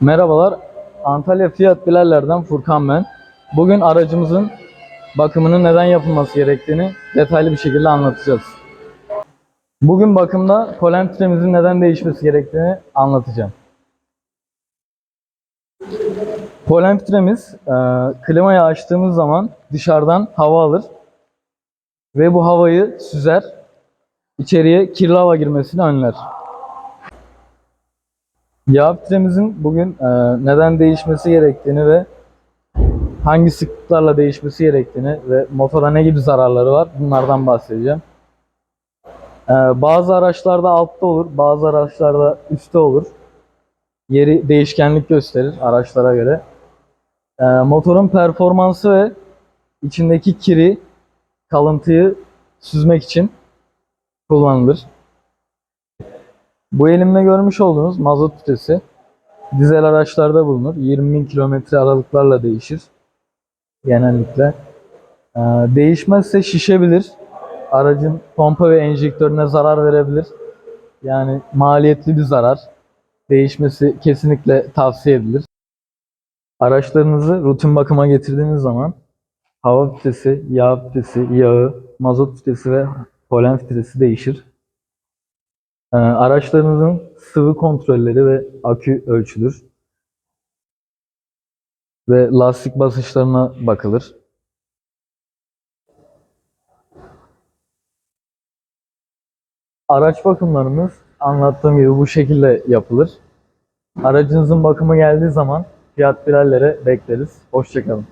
Merhabalar, Antalya Fiyat Bilaller'den Furkan ben. Bugün aracımızın bakımının neden yapılması gerektiğini detaylı bir şekilde anlatacağız. Bugün bakımda polen filtremizin neden değişmesi gerektiğini anlatacağım. Polen filtremiz e, klimayı açtığımız zaman dışarıdan hava alır ve bu havayı süzer, içeriye kirli hava girmesini önler. Yağ filtremizin bugün e, neden değişmesi gerektiğini ve hangi sıklıklarla değişmesi gerektiğini ve motora ne gibi zararları var bunlardan bahsedeceğim. E, bazı araçlarda altta olur, bazı araçlarda üstte olur. Yeri değişkenlik gösterir araçlara göre. E, motorun performansı ve içindeki kiri, kalıntıyı süzmek için kullanılır. Bu elimde görmüş olduğunuz mazot filtresi dizel araçlarda bulunur. 20.000 kilometre aralıklarla değişir genellikle. Ee, değişmezse şişebilir. Aracın pompa ve enjektörüne zarar verebilir. Yani maliyetli bir zarar. Değişmesi kesinlikle tavsiye edilir. Araçlarınızı rutin bakıma getirdiğiniz zaman hava filtresi, yağ filtresi, yağı, mazot filtresi ve polen filtresi değişir. Ee, Araçlarınızın sıvı kontrolleri ve akü ölçülür. Ve lastik basınçlarına bakılır. Araç bakımlarımız anlattığım gibi bu şekilde yapılır. Aracınızın bakımı geldiği zaman fiyat birerlere bekleriz. Hoşçakalın.